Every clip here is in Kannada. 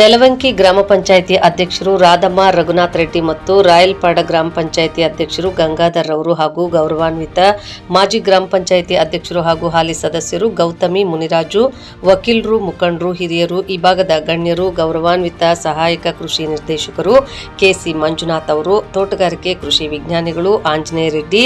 ನೆಲವಂಕಿ ಗ್ರಾಮ ಪಂಚಾಯಿತಿ ಅಧ್ಯಕ್ಷರು ರಾಧಮ್ಮ, ರಘುನಾಥ್ ರೆಡ್ಡಿ ಮತ್ತು ರಾಯಲ್ಪಾಡ ಗ್ರಾಮ ಪಂಚಾಯಿತಿ ಅಧ್ಯಕ್ಷರು ಗಂಗಾಧರ್ ರವರು ಹಾಗೂ ಗೌರವಾನ್ವಿತ ಮಾಜಿ ಗ್ರಾಮ ಪಂಚಾಯಿತಿ ಅಧ್ಯಕ್ಷರು ಹಾಗೂ ಹಾಲಿ ಸದಸ್ಯರು ಗೌತಮಿ ಮುನಿರಾಜು, ವಕೀಲರು, ಮುಖಂಡರು, ಹಿರಿಯರು, ಈ ಭಾಗದ ಗಣ್ಯರು, ಗೌರವಾನ್ವಿತ ಸಹಾಯಕ ಕೃಷಿ ನಿರ್ದೇಶಕರು ಕೆಸಿ ಮಂಜುನಾಥ್ ಅವರು, ತೋಟಗಾರಿಕೆ ಕೃಷಿ ವಿಜ್ಞಾನಿಗಳು ಆಂಜನೇಯ ರೆಡ್ಡಿ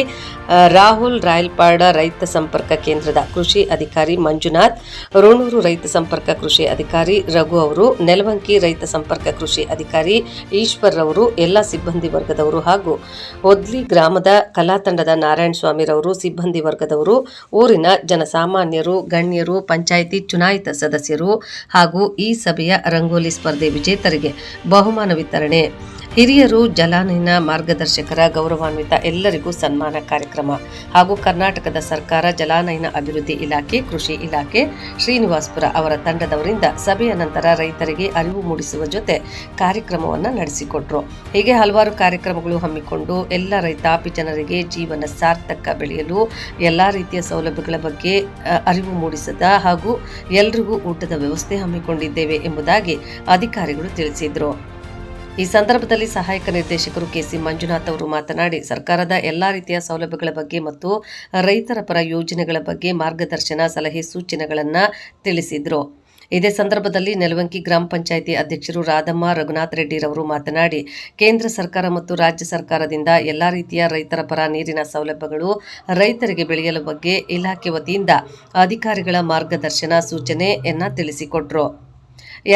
ರಾಹುಲ್ ರಾಯಲ್ಪಾಡ ರೈತ ಸಂಪರ್ಕ ಕೇಂದ್ರದ ಕೃಷಿ ಅಧಿಕಾರಿ ಮಂಜುನಾಥ್ ರೋಣೂರು ರೈತ ಸಂಪರ್ಕ ಕೃಷಿ ಅಧಿಕಾರಿ ರಘು ಅವರು, ನೆಲವಂಕಿ ರೈತ ಸಂಪರ್ಕ ಕೃಷಿ ಅಧಿಕಾರಿ ಈಶ್ವರ್ ರವರು, ಎಲ್ಲ ಸಿಬ್ಬಂದಿ ವರ್ಗದವರು ಹಾಗೂ ಒದ್ಲಿ ಗ್ರಾಮದ ಕಲಾತಂಡದ ನಾರಾಯಣ ಸ್ವಾಮಿರವರು ಸಿಬ್ಬಂದಿ ವರ್ಗದವರು, ಊರಿನ ಜನಸಾಮಾನ್ಯರು, ಗಣ್ಯರು, ಪಂಚಾಯಿತಿ ಚುನಾಯಿತ ಸದಸ್ಯರು ಹಾಗೂ ಈ ಸಭೆಯ ರಂಗೋಲಿ ಸ್ಪರ್ಧೆ ವಿಜೇತರಿಗೆ ಬಹುಮಾನ ವಿತರಣೆ ಹಿರಿಯರು ಜಲಾನಯನ ಮಾರ್ಗದರ್ಶಕರ ಗೌರವಾನ್ವಿತ ಎಲ್ಲರಿಗೂ ಸನ್ಮಾನ ಕಾರ್ಯಕ್ರಮ ಹಾಗೂ ಕರ್ನಾಟಕದ ಸರ್ಕಾರ ಜಲಾನಯನ ಅಭಿವೃದ್ಧಿ ಇಲಾಖೆ, ಕೃಷಿ ಇಲಾಖೆ, ಶ್ರೀನಿವಾಸ್ಪುರ ಅವರ ತಂಡದವರಿಂದ ಸಭೆಯ ನಂತರ ರೈತರಿಗೆ ಅರಿವು ಮೂಡಿಸುವ ಜೊತೆ ಕಾರ್ಯಕ್ರಮವನ್ನು ನಡೆಸಿಕೊಟ್ರು. ಹೀಗೆ ಹಲವಾರು ಕಾರ್ಯಕ್ರಮಗಳು ಹಮ್ಮಿಕೊಂಡು ಎಲ್ಲ ರೈತಾಪಿ ಜನರಿಗೆ ಜೀವನ ಸಾರ್ಥಕ ಬೆಳೆಯಲು ಎಲ್ಲ ರೀತಿಯ ಸೌಲಭ್ಯಗಳ ಬಗ್ಗೆ ಅರಿವು ಮೂಡಿಸದ ಹಾಗೂ ಎಲ್ರಿಗೂ ಊಟದ ವ್ಯವಸ್ಥೆ ಹಮ್ಮಿಕೊಂಡಿದ್ದೇವೆ ಎಂಬುದಾಗಿ ಅಧಿಕಾರಿಗಳು ತಿಳಿಸಿದರು. ಈ ಸಂದರ್ಭದಲ್ಲಿ ಸಹಾಯಕ ನಿರ್ದೇಶಕರು ಕೆಸಿ ಮಂಜುನಾಥ್ ಅವರು ಮಾತನಾಡಿ, ಸರ್ಕಾರದ ಎಲ್ಲಾ ರೀತಿಯ ಸೌಲಭ್ಯಗಳ ಬಗ್ಗೆ ಮತ್ತು ರೈತರ ಪರ ಯೋಜನೆಗಳ ಬಗ್ಗೆ ಮಾರ್ಗದರ್ಶನ, ಸಲಹೆ ಸೂಚನೆಗಳನ್ನು ತಿಳಿಸಿದರು. ಇದೇ ಸಂದರ್ಭದಲ್ಲಿ ನೆಲವಂಕಿ ಗ್ರಾಮ ಪಂಚಾಯಿತಿ ಅಧ್ಯಕ್ಷರು ರಾಧಮ್ಮ ರಘುನಾಥ್ ರೆಡ್ಡಿರವರು ಮಾತನಾಡಿ, ಕೇಂದ್ರ ಸರ್ಕಾರ ಮತ್ತು ರಾಜ್ಯ ಸರ್ಕಾರದಿಂದ ಎಲ್ಲ ರೀತಿಯ ರೈತರ ಪರ ನೀರಿನ ಸೌಲಭ್ಯಗಳು ರೈತರಿಗೆ ಬೆಳೆಯಲು ಬಗ್ಗೆ ಇಲಾಖೆ ವತಿಯಿಂದ ಅಧಿಕಾರಿಗಳ ಮಾರ್ಗದರ್ಶನ ಸೂಚನೆಯನ್ನು ತಿಳಿಸಿಕೊಟ್ರು.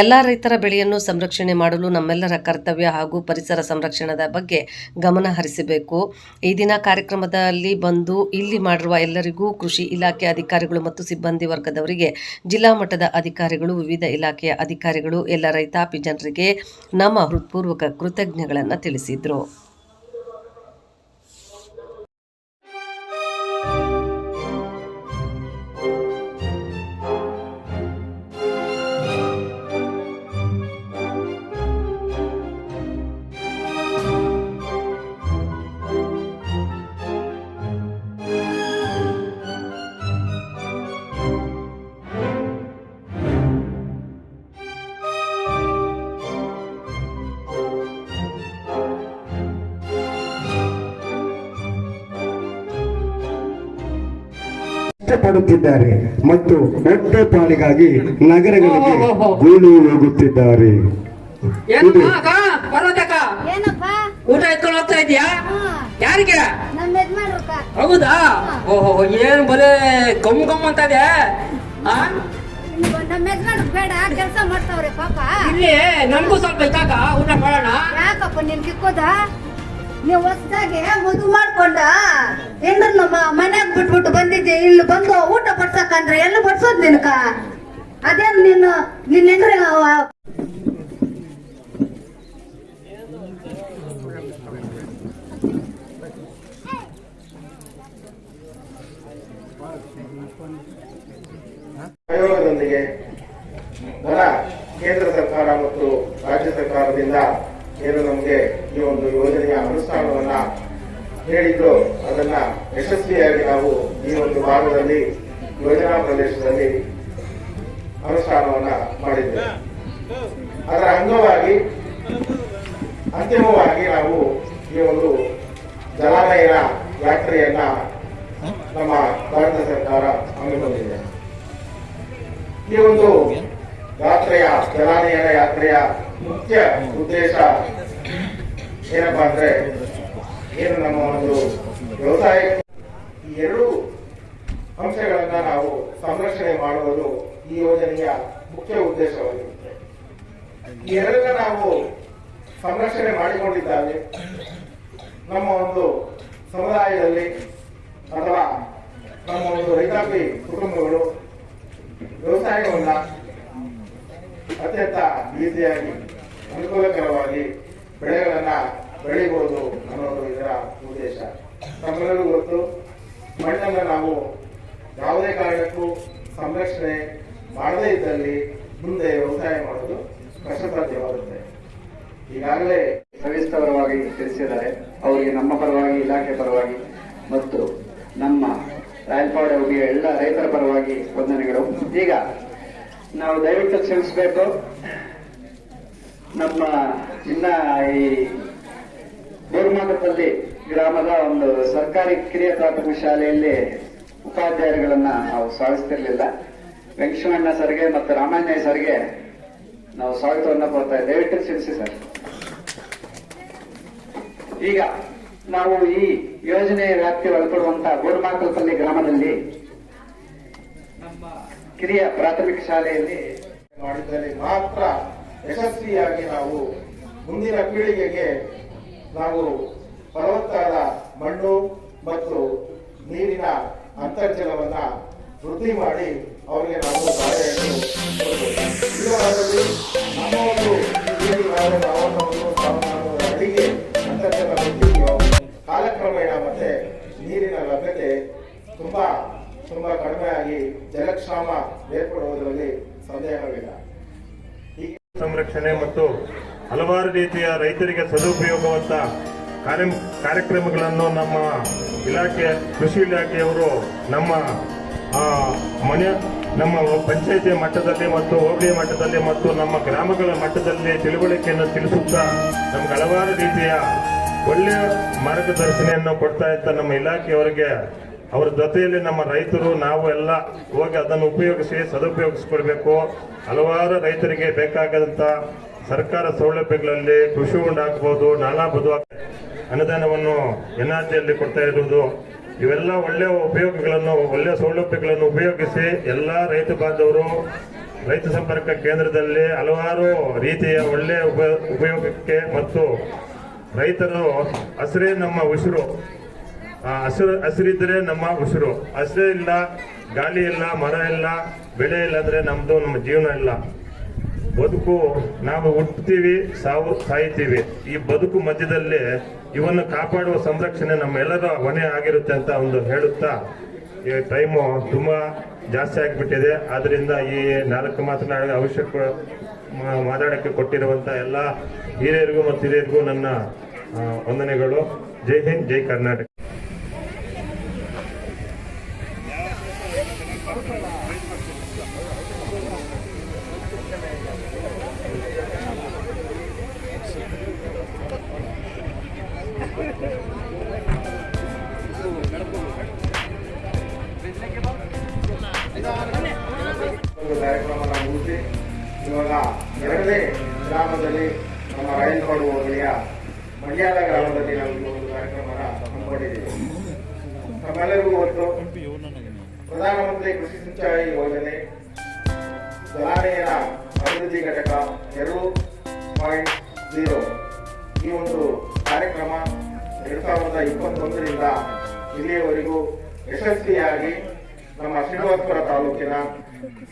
ಎಲ್ಲ ರೈತರ ಬೆಳೆಯನ್ನು ಸಂರಕ್ಷಣೆ ಮಾಡಲು ನಮ್ಮೆಲ್ಲರ ಕರ್ತವ್ಯ ಹಾಗೂ ಪರಿಸರ ಸಂರಕ್ಷಣದ ಬಗ್ಗೆ ಗಮನ ಹರಿಸಬೇಕು. ಈ ದಿನ ಕಾರ್ಯಕ್ರಮದಲ್ಲಿ ಬಂದು ಇಲ್ಲಿ ಮಾಡಿರುವ ಎಲ್ಲರಿಗೂ ಕೃಷಿ ಇಲಾಖೆ ಅಧಿಕಾರಿಗಳು ಮತ್ತು ಸಿಬ್ಬಂದಿ ವರ್ಗದವರಿಗೆ ಜಿಲ್ಲಾ ಮಟ್ಟದ ಅಧಿಕಾರಿಗಳು, ವಿವಿಧ ಇಲಾಖೆಯ ಅಧಿಕಾರಿಗಳು, ಎಲ್ಲ ರೈತಾಪಿ ಜನರಿಗೆ ನಮ್ಮ ಹೃತ್ಪೂರ್ವಕ ಕೃತಜ್ಞಗಳನ್ನು ತಿಳಿಸಿದರು. ಕಷ್ಟಪಡುತ್ತಿದ್ದಾರೆ ಮತ್ತು ಹೊಟ್ಟೆ ಪಾಲಿಗಾಗಿ ನಗರಗಳಿಗೆ ಗೂಳಿ ಹೋಗುತ್ತಿದ್ದಾರೆ. ಊಟ ಎತ್ಕೊಂಡು ಹೋಗ್ತಾ ಇದೀಯಾ ಯಾರಿಗೆ? ಹೌದಾ? ಓಹೋ ಏನ್ ಬರೇ ಕಮ್ ಕಮ್ ಅಂತ ಇದೆ? ಆ? ನಮ್ಮ ಯಜಮಾನ್ರು ಬೇಡ ಕೆಲಸ ಮಾಡ್ತಾವ್ರೆ ಪಾಪ. ಇಲ್ಲಿ ನಮಗೂ ಸ್ವಲ್ಪ ಇದ್ದಾಗ ಊಟ ಮಾಡೋಣ? ಯಾಕಪ್ಪ ನಿನ್ ಸಿಕ್ಕೋದ ನೀವು ಹೊಸದಾಗಿ ಮದುವೆ ಮಾಡ್ಕೊಂಡ? ಹೆಂಡ್ರ ನಮ್ಮ ಮನ್ಯಾಗ ಬಿಟ್ಬಿಟ್ಟು ಬಂದಿದ್ದೆ, ಇಲ್ಲಿ ಬಂದು ಊಟ ಪಡ್ಸಕ್ಕಂದ್ರೆ ಎಲ್ಲ ಬಡ್ಸೋದ್ ನಿನ್ಕ? ಅದೇನು ನೀನು ನಿನ್ನ ಹೆಂಡ್ರ ಆಯೋಗದೊಂದಿಗೆ ಧನ ಕೇಂದ್ರ ಸರ್ಕಾರ ಮತ್ತು ರಾಜ್ಯ ಸರ್ಕಾರದಿಂದ ಏನು ನಮಗೆ ಈ ಒಂದು ಯೋಜನೆಯ ಅನುಷ್ಠಾನವನ್ನ ಹೇಳಿದ್ರು ಅದನ್ನ ಯಶಸ್ವಿಯಾಗಿ ನಾವು ಈ ಒಂದು ಭಾಗದಲ್ಲಿ ಯೋಜನಾ ಪ್ರದೇಶದಲ್ಲಿ ಅನುಷ್ಠಾನವನ್ನ ಮಾಡಿದ್ದೇವೆ ಅದರ ಅಂಗವಾಗಿ ಅಂತಿಮವಾಗಿ ನಾವು ಈ ಒಂದು ಜಲಾನಯನ ಯಾತ್ರೆಯನ್ನ ನಮ್ಮ ಭಾರತ ಸರ್ಕಾರ ಹಮ್ಮಿಕೊಂಡಿದೆ ಈ ಒಂದು ಯಾತ್ರೆಯ ಜಲಾನಯನ ಯಾತ್ರೆಯ ಮುಖ್ಯ ಉದ್ದೇಶ ಏನಪ್ಪಾ ಅಂದ್ರೆ ಏನು ನಮ್ಮ ಒಂದು ವ್ಯವಸಾಯ ಈ ಎರಡು ಅಂಶಗಳನ್ನ ನಾವು ಸಂರಕ್ಷಣೆ ಮಾಡುವುದು ಈ ಯೋಜನೆಯ ಮುಖ್ಯ ಉದ್ದೇಶವಾಗಿರುತ್ತೆ. ಈ ಎರಡನ್ನ ನಾವು ಸಂರಕ್ಷಣೆ ಮಾಡಿಕೊಂಡಿದ್ದಾವೆ ನಮ್ಮ ಒಂದು ಸಮುದಾಯದಲ್ಲಿ ಅಥವಾ ನಮ್ಮ ಒಂದು ರೈತಾಪಿ ಕುಟುಂಬಗಳು ಅತ್ಯಂತ ರೀತಿಯಾಗಿ ಅನುಕೂಲಕರವಾಗಿ ಬೆಳೆಗಳನ್ನ ಬೆಳೆಯಬಹುದು ಅನ್ನೋದು ಇದರ ಉದ್ದೇಶ. ತಮ್ಮೆಲ್ಲರಿಗೂ ಗೊತ್ತು ಮಣ್ಣನ್ನು ನಾವು ಯಾವುದೇ ಕಾರಣಕ್ಕೂ ಸಂರಕ್ಷಣೆ ಮಾಡದೇ ಇದ್ದಲ್ಲಿ ಮುಂದೆ ವ್ಯವಸಾಯ ಮಾಡೋದು ಕಷ್ಟಸಾಧ್ಯವಾಗುತ್ತೆ. ಈಗಾಗಲೇ ಸವಿಸ್ತರವಾಗಿ ತಿಳಿಸಿದ್ದಾರೆ, ಅವರಿಗೆ ನಮ್ಮ ಪರವಾಗಿ, ಇಲಾಖೆ ಪರವಾಗಿ ಮತ್ತು ನಮ್ಮ ರಾಯಲ್ಪಾಡೆ ಎಲ್ಲ ರೈತರ ಪರವಾಗಿ ವಂದನೆಗಳು. ಈಗ ನಾವು ದಯವಿಟ್ಟು ಕ್ಷಮಿಸಬೇಕು. ನಮ್ಮ ಇನ್ನ ಈ ಗೋರ್ಮಾಕದಲ್ಲಿ ಗ್ರಾಮದ ಒಂದು ಸರ್ಕಾರಿ ಕಿರಿಯ ಪ್ರಾಥಮಿಕ ಶಾಲೆಯಲ್ಲಿ ಉಪಾಧ್ಯಾಯರುಗಳನ್ನ ನಾವು ಸ್ವಾಗತಿಸ್ತಿರ್ಲಿಲ್ಲ ವೆಂಕಟರಮಣ ಸರ್ಗೆ ಮತ್ತು ರಾಮಾಯಣ ಸರ್ಗೆ ನಾವು ಸ್ವಾಗತವನ್ನ ಕೊಡ್ತಾ ದಯವಿಟ್ಟು ಕ್ಷಮಿಸಿ ಸರ್. ಈಗ ನಾವು ಈ ಯೋಜನೆ ವ್ಯಾಪ್ತಿ ಒಳಪಡುವಂತಹ ಗೋರ್ಮಾಕಲ್ಪಲ್ಲಿ ಗ್ರಾಮದಲ್ಲಿ ನಮ್ಮ ಕಿರಿಯ ಪ್ರಾಥಮಿಕ ಶಾಲೆಯಲ್ಲಿ ಮಾಡಿದ್ದಲ್ಲಿ ಮಾತ್ರ ಯಶಸ್ವಿಯಾಗಿ ನಾವು ಮುಂದಿನ ಪೀಳಿಗೆಗೆ ನಾವು ಫಲವತ್ತಾದ ಮಣ್ಣು ಮತ್ತು ನೀರಿನ ಅಂತರ್ಜಲವನ್ನ ವೃದ್ಧಿ ಮಾಡಿ ಅವರಿಗೆ ನಾವು ಬಾಳೆಹಣ್ಣು ಅಡಿಗೆ ಅಂತರ್ಜಲ ಕಾಲಕ್ರಮೇಣ ಮತ್ತೆ ನೀರಿನ ಲಭ್ಯತೆ ತುಂಬಾ ತುಂಬಾ ಕಡಿಮೆಯಾಗಿ ಜಲಕ್ಷಾಮ ಏರ್ಪಡುವುದರಲ್ಲಿ ಸಂದೇಹವಿಲ್ಲ. ಸಂರಕ್ಷಣೆ ಮತ್ತು ಹಲವಾರು ರೀತಿಯ ರೈತರಿಗೆ ಸದುಪಯೋಗವಂತ ಕಾರ್ಯ ಕಾರ್ಯಕ್ರಮಗಳನ್ನು ನಮ್ಮ ಇಲಾಖೆ, ಕೃಷಿ ಇಲಾಖೆಯವರು ನಮ್ಮ ಮನೆ, ನಮ್ಮ ಪಂಚಾಯಿತಿ ಮಟ್ಟದಲ್ಲಿ ಮತ್ತು ಹೋಬಳಿ ಮಟ್ಟದಲ್ಲಿ ಮತ್ತು ನಮ್ಮ ಗ್ರಾಮಗಳ ಮಟ್ಟದಲ್ಲಿ ತಿಳುವಳಿಕೆಯನ್ನು ತಿಳಿಸುತ್ತಾ ನಮ್ಗೆ ಹಲವಾರು ರೀತಿಯ ಒಳ್ಳೆಯ ಮಾರ್ಗದರ್ಶನೆಯನ್ನು ಕೊಡ್ತಾ ಇದ್ದ ನಮ್ಮ ಇಲಾಖೆಯವರಿಗೆ ಅವರ ಜೊತೆಯಲ್ಲಿ ನಮ್ಮ ರೈತರು ನಾವು ಎಲ್ಲ ಹೋಗಿ ಅದನ್ನು ಉಪಯೋಗಿಸಿ ಸದುಪಯೋಗಿಸ್ಕೊಳ್ಬೇಕು. ಹಲವಾರು ರೈತರಿಗೆ ಬೇಕಾಗದಂತ ಸರ್ಕಾರ ಸೌಲಭ್ಯಗಳಲ್ಲಿ ಕೃಷಿ ಹೊಂಡ ನಾನಾ ಬದು ಅನುದಾನವನ್ನು ಎನ್ ಆರ್ ಜಿಯಲ್ಲಿ ಕೊಡ್ತಾ ಇರುವುದು. ಇವೆಲ್ಲ ಒಳ್ಳೆಯ ಉಪಯೋಗಗಳನ್ನು, ಒಳ್ಳೆಯ ಸೌಲಭ್ಯಗಳನ್ನು ಉಪಯೋಗಿಸಿ ಎಲ್ಲ ರೈತ ಬಾಂಧವರು ರೈತ ಸಂಪರ್ಕ ಕೇಂದ್ರದಲ್ಲಿ ಹಲವಾರು ರೀತಿಯ ಒಳ್ಳೆಯ ಉಪ- ಉಪಯೋಗಕ್ಕೆ ಮತ್ತು ರೈತರು ಹಸಿರೇ ನಮ್ಮ ಉಸಿರು. ಹಸಿರು ಹಸಿರಿದ್ರೆ ನಮ್ಮ ಉಸಿರು. ಹಸಿರು ಇಲ್ಲ, ಗಾಳಿ ಇಲ್ಲ, ಮರ ಇಲ್ಲ, ಬೆಳೆ ಇಲ್ಲ ಅಂದ್ರೆ ನಮ್ದು ನಮ್ಮ ಜೀವನ ಇಲ್ಲ. ಬದುಕು ನಾವು ಹುಟ್ಟುತ್ತೀವಿ ಸಾವು ಸಾಯ್ತೀವಿ. ಈ ಬದುಕು ಮಧ್ಯದಲ್ಲಿ ಇವನ್ನು ಕಾಪಾಡುವ ಸಂರಕ್ಷಣೆ ನಮ್ಮೆಲ್ಲರ ಹೊಣೆ ಆಗಿರುತ್ತೆ ಅಂತ ಒಂದು ಹೇಳುತ್ತಾ, ಈ ಟೈಮು ತುಂಬಾ ಜಾಸ್ತಿ ಆಗಿಬಿಟ್ಟಿದೆ. ಆದ್ದರಿಂದ ಈ ನಾಲ್ಕು ಮಾತನಾಡ ಅವಶ್ಯಕ ಮಾತಾಡೋಕ್ಕೆ ಕೊಟ್ಟಿರುವಂಥ ಎಲ್ಲ ಹಿರಿಯರಿಗೂ ಮತ್ತು ಹಿರಿಯರಿಗೂ ನನ್ನ ವಂದನೆಗಳು. ಜೈ ಹಿಂದ್, ಜೈ ಕರ್ನಾಟಕ. ಎರಡನೇ ಗ್ರಾಮದಲ್ಲಿ ನಮ್ಮ ರೈಲ್ಪಾಡು ಹೋಬಳಿಯ ಮಂಡ್ಯಾದ ಗ್ರಾಮದಲ್ಲಿ ನಾವು ಒಂದು ಕಾರ್ಯಕ್ರಮ ಹಮ್ಮಿಕೊಂಡಿದ್ದೀವಿ. ನಮ್ಮೆಲ್ಲರಿಗೂ ಗೊತ್ತು ಪ್ರಧಾನಮಂತ್ರಿ ಕೃಷಿ ಸಿಂಚಾಯಿ ಯೋಜನೆ ಜಲಾನಯನ ಅಭಿವೃದ್ಧಿ ಘಟಕ ಎರಡು ಪಾಯಿಂಟ್ ಜೀರೋ. ಈ ಒಂದು ಕಾರ್ಯಕ್ರಮ ಎರಡು ಸಾವಿರದ ಇಪ್ಪತ್ತೊಂದರಿಂದ ಇಲ್ಲಿಯವರೆಗೂ ಯಶಸ್ವಿಯಾಗಿ ನಮ್ಮ ಶ್ರೀನಿವಾಸಪುರ ತಾಲೂಕಿನ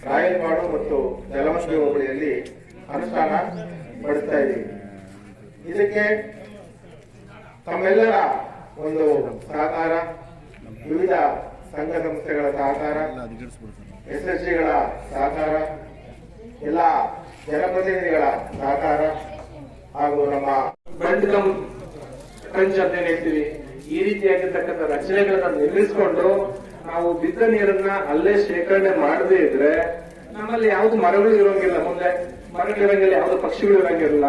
ರಾಯಲಪಾಡು ಮತ್ತು ಜಲಮಂಡಿ ಹೋಬಳಿಯಲ್ಲಿ ಅನುಷ್ಠಾನ ಪಡಿಸ್ತಾ ಇದ್ದೀವಿ. ಇದಕ್ಕೆ ತಮ್ಮೆಲ್ಲರ ಒಂದು ಸಹಕಾರ, ವಿವಿಧ ಸಂಘ ಸಂಸ್ಥೆಗಳ ಸಹಕಾರ ಎಸ್ಎಸ್ಸಿಗಳ ಸಹಕಾರ, ಎಲ್ಲ ಜನಪ್ರತಿನಿಧಿಗಳ ಸಹಕಾರ ಹಾಗೂ ನಮ್ಮ ಬಂಡ್ ಕಮ್ ಟ್ರಂಚ್ ಅಂತ ಹೇಳ್ತೀವಿ ಈ ರೀತಿಯಾಗಿರ್ತಕ್ಕಂಥ ರಚನೆಗಳನ್ನ ನಿರ್ಮಿಸಿಕೊಂಡು ನಾವು ಬಿದ್ದ ನೀರನ್ನ ಅಲ್ಲೇ ಶೇಖರಣೆ ಮಾಡದೇ ಇದ್ರೆ ನಮ್ಮಲ್ಲಿ ಯಾವ್ದು ಮರಗಳು ಇರೋಂಗಿಲ್ಲ ಮುಂದೆ. ಮರಗಳು ಇರಂಗಿಲ್ಲ ಯಾವ್ದು ಪಕ್ಷಿಗಳು ಇರಂಗಿಲ್ಲ.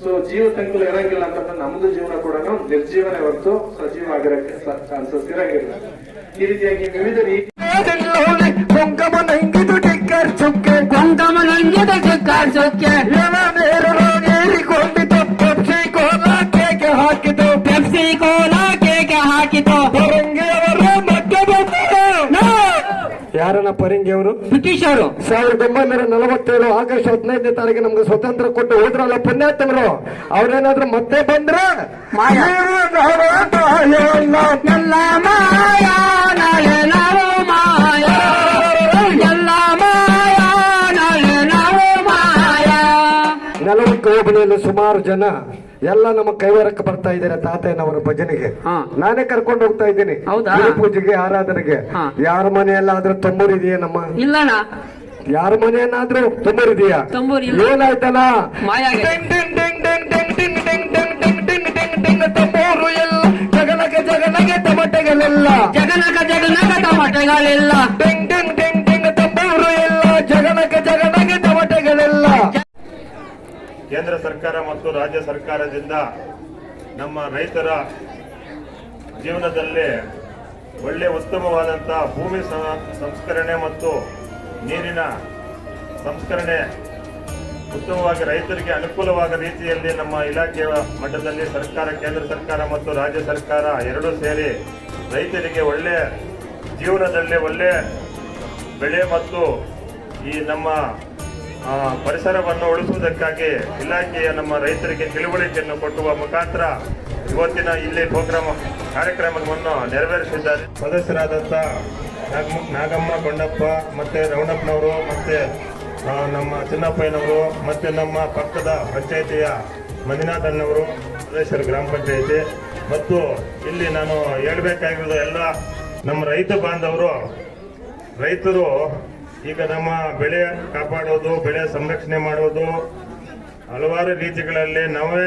ಸೊ ಜೀವ ತಂಕುಲು ಇರಂಗಿಲ್ಲ ಅಂತಂದ್ರೆ ನಮ್ದು ಜೀವನ ಕೂಡ ನಿರ್ಜೀವನ ಹೊರತು ಸಜೀವ ಆಗಿರಕ್ಕೆ ಚಾನ್ಸಸ್ ಇರಂಗಿಲ್ಲ. ಈ ರೀತಿಯಾಗಿ ವಿವಿಧ ರೀತಿ ಚುಕ್ಕೆ. ಕೊಂಕಮನಂಗಿದು ಟಿಕ್ಕರ್ ಚುಕ್ಕೆ. ಪರಂಗಿ ಅವರು. ಬ್ರಿಟಿಷ್ ಅವರು. ಸಾವಿರದ ಒಂಬೈನೂರ ನಲವತ್ತೇಳು ಆಗಸ್ಟ್ ಹದಿನೈದನೇ ತಾರೀಕು ನಮ್ಗೆ ಸ್ವಾತಂತ್ರ್ಯ ಕೊಟ್ಟು ಹೋದ್ರಲ್ಲ ಪುಣ್ಯಾತ್ಮರು. ಅವ್ರೇನಾದ್ರೂ ಮತ್ತೆ ಬಂದ್ರ? ನಲವತ್ತು ಹೋಬಳಿಯಲ್ಲಿ ಸುಮಾರು ಜನ ಎಲ್ಲ ನಮ್ಮ ಕೈವಾರಕ್ಕೆ ಬರ್ತಾ ಇದ್ದಾರೆ ತಾತಯ್ಯನವರ ಭಜನೆಗೆ ನಾನೇ ಕರ್ಕೊಂಡು ಹೋಗ್ತಾ ಇದ್ದೀನಿ ಪೂಜೆಗೆ ಆರಾಧನೆಗೆ ಯಾರ ಮನೆಯಲ್ಲಾದ್ರೂ ತೊಂಬೂರ್ ಇದೆಯಾ ನಮ್ಮ ಇಲ್ಲ ಯಾರ ಮನೆಯನ್ನಾದ್ರೂ ತೊಂಬೂರ್ ಇದೆಯಾ ಏನಾಯ್ತಲ್ಲ ತೊಂಬೂರು ಎಲ್ಲ ಜಗನಗ ಜಗನಗೆ ಟಮಟೆಗಳೆಲ್ಲ ಜಗನಗ ಜಗನಗ ಟಮಟೆಗಳೆಲ್ಲ ಮತ್ತು ರಾಜ್ಯ ಸರ್ಕಾರದಿಂದ ನಮ್ಮ ರೈತರ ಜೀವನದಲ್ಲಿ ಒಳ್ಳೆ ಉತ್ತಮವಾದಂಥ ಭೂಮಿ ಸಂಸ್ಕರಣೆ ಮತ್ತು ನೀರಿನ ಸಂಸ್ಕರಣೆ ಉತ್ತಮವಾಗಿ ರೈತರಿಗೆ ಅನುಕೂಲವಾದ ರೀತಿಯಲ್ಲಿ ನಮ್ಮ ಇಲಾಖೆಯ ಮಟ್ಟದಲ್ಲಿ ಸರ್ಕಾರ, ಕೇಂದ್ರ ಸರ್ಕಾರ ಮತ್ತು ರಾಜ್ಯ ಸರ್ಕಾರ ಎರಡೂ ಸೇರಿ ರೈತರಿಗೆ ಒಳ್ಳೆ ಜೀವನದಲ್ಲಿ ಒಳ್ಳೆ ಬೆಳೆ ಮತ್ತು ಈ ನಮ್ಮ ಪರಿಸರವನ್ನು ಉಳಿಸುವುದಕ್ಕಾಗಿ ಇಲಾಖೆಯ ನಮ್ಮ ರೈತರಿಗೆ ತಿಳುವಳಿಕೆಯನ್ನು ಕೊಟ್ಟುವ ಮುಖಾಂತರ ಇವತ್ತಿನ ಇಲ್ಲಿ ಪ್ರೋಗ್ರಾಮ್ ಕಾರ್ಯಕ್ರಮವನ್ನು ನೆರವೇರಿಸಿದ್ದಾರೆ. ಸದಸ್ಯರಾದಂಥ ನಾಗಮ್ಮ ಕೊಂಡಪ್ಪ ಮತ್ತು ರೌಣಪ್ಪನವರು ಮತ್ತು ನಮ್ಮ ಚಿನ್ನಪ್ಪಯ್ಯನವರು ಮತ್ತು ನಮ್ಮ ಪಕ್ಕದ ಪಂಚಾಯಿತಿಯ ಮಂಜುನಾಥಣ್ಣವರು ಸದಸ್ಯರು ಗ್ರಾಮ ಪಂಚಾಯಿತಿ. ಮತ್ತು ಇಲ್ಲಿ ನಾನು ಹೇಳಬೇಕಾಗಿರೋದು ಎಲ್ಲ ನಮ್ಮ ರೈತ ಬಾಂಧವರು, ರೈತರು ಈಗ ನಮ್ಮ ಬೆಳೆ ಕಾಪಾಡೋದು, ಬೆಳೆ ಸಂರಕ್ಷಣೆ ಮಾಡೋದು ಹಲವಾರು ರೀತಿಗಳಲ್ಲಿ ನಾವೇ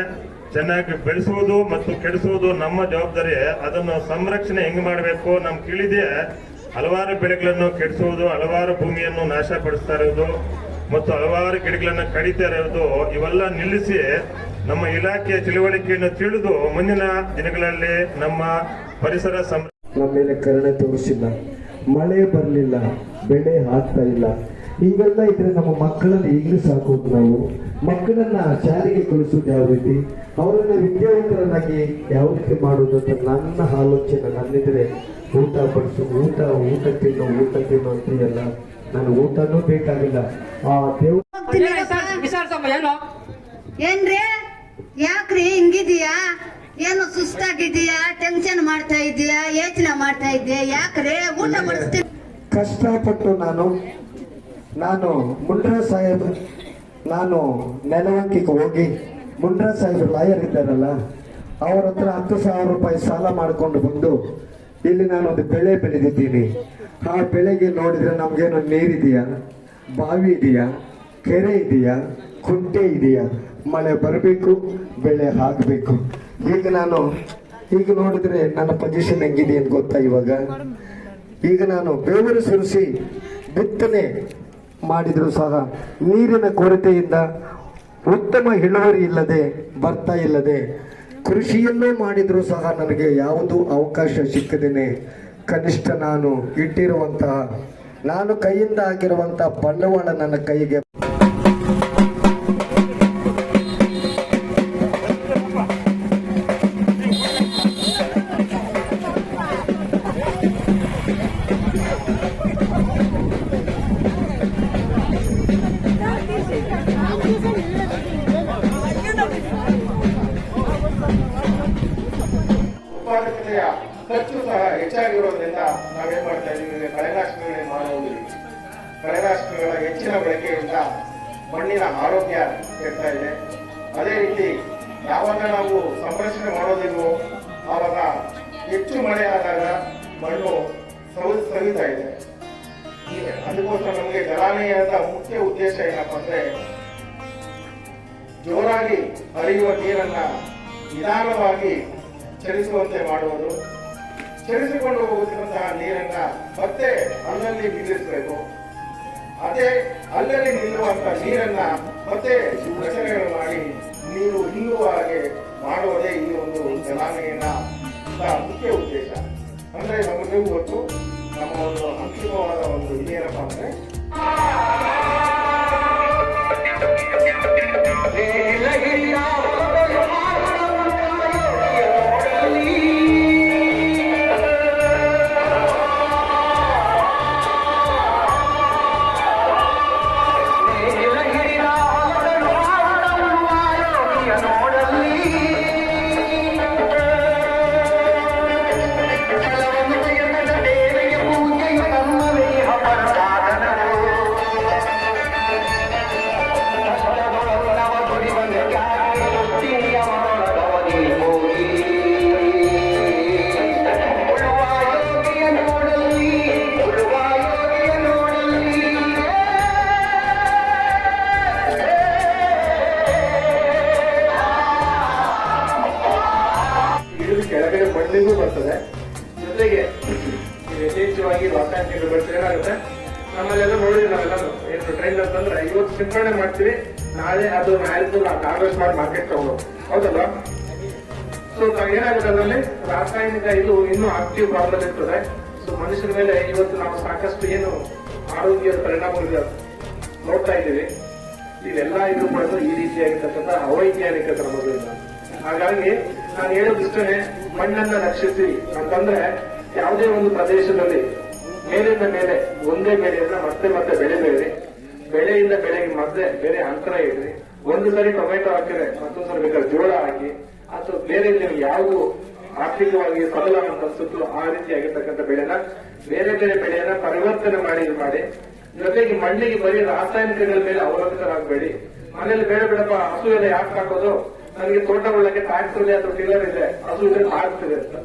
ಚೆನ್ನಾಗಿ ಬೆಳೆಸುವುದು ಮತ್ತು ಕೆಡಿಸುವುದು ನಮ್ಮ ಜವಾಬ್ದಾರಿ. ಅದನ್ನು ಸಂರಕ್ಷಣೆ ಹೆಂಗ್ ಮಾಡಬೇಕು ನಮ್ ತಿಳಿದೇ ಹಲವಾರು ಬೆಳೆಗಳನ್ನು ಕೆಡಿಸುವುದು, ಹಲವಾರು ಭೂಮಿಯನ್ನು ನಾಶಪಡಿಸ್ತಾ ಇರೋದು ಮತ್ತು ಹಲವಾರು ಗಿಡಗಳನ್ನು ಕಡಿತಾ ಇರೋದು ಇವೆಲ್ಲ ನಿಲ್ಲಿಸಿ ನಮ್ಮ ಇಲಾಖೆಯ ತಿಳುವಳಿಕೆಯನ್ನು ತಿಳಿದು ಮುಂದಿನ ದಿನಗಳಲ್ಲಿ ನಮ್ಮ ಪರಿಸರ ಸಂರಕ್ಷಣೆ ನಮ್ಮ ಮೇಲೆ ಕರುಣೆ ತೋರಿಸಿಲ್ಲ. ಮಳೆ ಬರಲಿಲ್ಲ. ಬೆಳೆ ಹಾಕ್ತಾ ಇಲ್ಲ. ಹೀಗೆಲ್ಲ ಇದ್ರೆ ನಮ್ಮ ಮಕ್ಕಳನ್ನ ಈಗಲೂ ಸಾಕೋದು ನಾವು ಮಕ್ಕಳನ್ನ ಶಾಲೆಗೆ ಕಳಿಸೋದು ಯಾವ ರೀತಿ? ಅವರನ್ನ ವಿದ್ಯಾವಂತರನ್ನಾಗಿ ಯಾವ ರೀತಿ ಮಾಡೋದು ಅಂತ ನನ್ನ ಆಲೋಚನೆ ನನ್ನಿದ್ರೆ ಊಟ ಬಡಿಸು ಊಟ ಊಟ ತಿನ್ನು ಊಟ ತಿನ್ನು ಅಂತೀಯಲ್ಲ ನಾನು ಊಟನೂ ಬೇಕಾಗಿಲ್ಲ. ಆ ದೇವ್ರ ಏನ್ರಿ? ಯಾಕ್ರಿ? ಹಿಂಗಿದೀಯಾ ಏನು ಸುಸ್ತಾಗಿದೀಯಾ ಟೆನ್ಷನ್ ಮಾಡ್ತಾ ಇದೀಯಾ ಯೋಚನೆ ಮಾಡ್ತಾ ಇದೀಯಾ ಯಾಕ್ರಿ? ಊಟ ಬಡಿಸ್ತೀನಿ ಕಷ್ಟಪಟ್ಟು ನಾನು ನಾನು ಮುಂಡ್ರಾ ಸಾಹೇಬ್, ನಾನು ನೆಲವಂಕಿಗೆ ಹೋಗಿ ಮುಂಡ್ರಾ ಸಾಹೇಬ್ ಲಾಯರ್ ಇದ್ದಾರಲ್ಲ, ಅವ್ರ ಹತ್ರ ಹತ್ತು ಸಾವಿರ ರೂಪಾಯಿ ಸಾಲ ಮಾಡಿಕೊಂಡು ಬಂದು ಇಲ್ಲಿ ನಾನು ಒಂದು ಬೆಳೆ ಬೆಳೆದಿದ್ದೀನಿ. ಆ ಬೆಳೆಗೆ ನೋಡಿದ್ರೆ ನಮಗೇನು ನೀರಿದೆಯಾ? ಬಾವಿ ಇದೆಯಾ? ಕೆರೆ ಇದೆಯಾ? ಕುಂಟೆ ಇದೆಯಾ? ಮಳೆ ಬರಬೇಕು, ಬೆಳೆ ಆಗಬೇಕು. ಈಗ ನಾನು, ಈಗ ನೋಡಿದ್ರೆ ನನ್ನ ಪೊಸಿಷನ್ ಹೆಂಗಿದೆ ಅಂತ ಗೊತ್ತಾ ಇವಾಗ? ಈಗ ನಾನು ಬೇವರು ಸುರಿಸಿ ಬಿತ್ತನೆ ಮಾಡಿದರೂ ಸಹ ನೀರಿನ ಕೊರತೆಯಿಂದ ಉತ್ತಮ ಇಳುವರಿ ಇಲ್ಲದೆ ಬರ್ತಾ ಇಲ್ಲದೆ ಕೃಷಿಯನ್ನೂ ಮಾಡಿದರೂ ಸಹ ನನಗೆ ಯಾವುದೂ ಅವಕಾಶ ಸಿಕ್ಕದೇನೆ. ಕನಿಷ್ಠ ನಾನು ಇಟ್ಟಿರುವಂತಹ, ನಾನು ಕೈಯಿಂದ ಹಾಕಿರುವಂತಹ ಬಂಡವಾಳ ನನ್ನ ಕೈಗೆ ಆರೋಗ್ಯ ಇರ್ತಾ ಇದೆ. ಅದೇ ರೀತಿ ಯಾವಾಗ ನಾವು ಸಂರಕ್ಷಣೆ ಮಾಡೋದಿಲ್ವೋ, ಆವಾಗ ಹೆಚ್ಚು ಮಳೆ ಆದಾಗ ಮಣ್ಣು ಸವ ಸವಿತಾ ಇದೆ. ಅದಕ್ಕೋಸ್ಕರ ನಮಗೆ ಜಲಾನಯದ ಮುಖ್ಯ ಉದ್ದೇಶ ಏನಪ್ಪ ಅಂದ್ರೆ ಜೋರಾಗಿ ಹರಿಯುವ ನೀರನ್ನ ನಿಧಾನವಾಗಿ ಚಲಿಸುವಂತೆ ಮಾಡುವುದು. ಚಲಿಸಿಕೊಂಡು ಹೋಗುತ್ತಿರುವಂತಹ ನೀರನ್ನ ಮತ್ತೆ ಅಲ್ಲಲ್ಲಿ ನಿಲ್ಲಿಸಬೇಕು ಅದೇ ಅಲ್ಲಲ್ಲಿ ನಿಲ್ಲುವಂತ ನೀರನ್ನ ಮತ್ತೆ ಮಾಡಿ ನೀವು ಹಿಂದೂ ಹಾಗೆ ಮಾಡುವುದೇ ಈ ಒಂದು ಚಲಾವಣೆಯನ್ನ ಮುಖ್ಯ ಉದ್ದೇಶ. ಅಂದ್ರೆ ನಮಗೆ ಗೊತ್ತು ನಮ್ಮ ಒಂದು ಅಂತಿಮವಾದ ಒಂದು ಇದೇನಪ್ಪ ಅಂದ್ರೆ ಯಥೇಚ್ಛವಾಗಿ ವಾಕಾಂಕ್ಷಿಗಳು ಬರ್ತಾರೆ ಏನಾಗುತ್ತೆ? ನಮ್ಮಲ್ಲೆಲ್ಲ ನೋಡಿ ನಾವೆಲ್ಲ. ಏನು ಟ್ರೈನ್ ಅಂತಂದ್ರೆ ಇವತ್ತು ಸಿಂಪಡಣೆ ಮಾಡ್ತೀವಿ. ನಾಳೆ ಅದು ನಾಯಿತು ನಾವು ಕಾಂಗ್ರೆಸ್ ಮಾಡಿ ಮಾರ್ಕೆಟ್ ತಗೊಂಡು ಹೌದಲ್ಲ ಸೊ ಏನಾಗುತ್ತೆ ಅದರಲ್ಲಿ? ರಾಸಾಯನಿಕ ಇದು ಇನ್ನೂ ಆಕ್ಟಿವ್ ಪ್ರಾಬ್ಲಮ್ ಇರ್ತದೆ. ಸೊ ಮನುಷ್ಯರ ಮೇಲೆ ಇವತ್ತು ನಾವು ಸಾಕಷ್ಟು ಏನು ಆರೋಗ್ಯದ ಪರಿಣಾಮಗಳು ನೋಡ್ತಾ ಇದ್ದೀವಿ. ಇವೆಲ್ಲ ಇದು ಮಾಡಿದ್ರು ಈ ರೀತಿಯಾಗಿರ್ತಕ್ಕಂಥ ಅವೈಜ್ಞಾನಿಕ ಕ್ರಮಗಳಿಂದ. ಹಾಗಾಗಿ ನಾನು ಹೇಳೋದಿಷ್ಟೇ ಮಣ್ಣನ್ನ ರಕ್ಷಿಸಿ ಅಂತಂದ್ರೆ ಯಾವುದೇ ಒಂದು ಪ್ರದೇಶದಲ್ಲಿ ಮೇಲಿಂದ ಮೇಲೆ ಒಂದೇ ಬೆಳೆಯನ್ನ ಮತ್ತೆ ಮತ್ತೆ ಬೆಳಿಬೇಡಿ ಬೆಳೆಯಿಂದ ಬೆಳೆಗೆ ಮತ್ತೆ ಬೇರೆ ಅಂತರ ಇಡ್ರಿ. ಒಂದು ಸರಿ ಟೊಮೆಟೊ ಹಾಕಿದ್ರೆ ಮತ್ತೊಂದು ಸರಿ ಬೇಕಾದ್ರೆ ಜೋಳ ಹಾಕಿ, ಅಥವಾ ಬೇರೆ ನೀವು ಯಾವುದು ಆರ್ಥಿಕವಾಗಿ ಸಬಲ ಅಂತ ಆ ರೀತಿಯಾಗಿರ್ತಕ್ಕಂಥ ಬೆಳೆನ ಬೇರೆ ಬೇರೆ ಬೆಳೆಯನ್ನ ಪರಿವರ್ತನೆ ಮಾಡಿ ಇದು ಮಾಡಿ. ಜೊತೆಗೆ ಮಣ್ಣಿಗೆ ಬರೀ ರಾಸಾಯನಿಕಗಳ ಮೇಲೆ ಅವಲಂಬಿತರಾಗಬೇಡಿ ಮನೇಲಿ ಬೇಡ ಬೇಡಪ್ಪ, ಹಸು ಎಲ್ಲ ಯಾಕೆ ಹಾಕೋದು? ನನಗೆ ತೋಟ ಒಳಗೆ ಟ್ಯಾಕ್ಟರ್ ಇದೆ ಅಥವಾ ಟಿಲ್ಲರ್ ಇದೆ, ಹಸು ಇದ್ರೆ ಹಾಕ್ತಿದೆ ಅಂತ.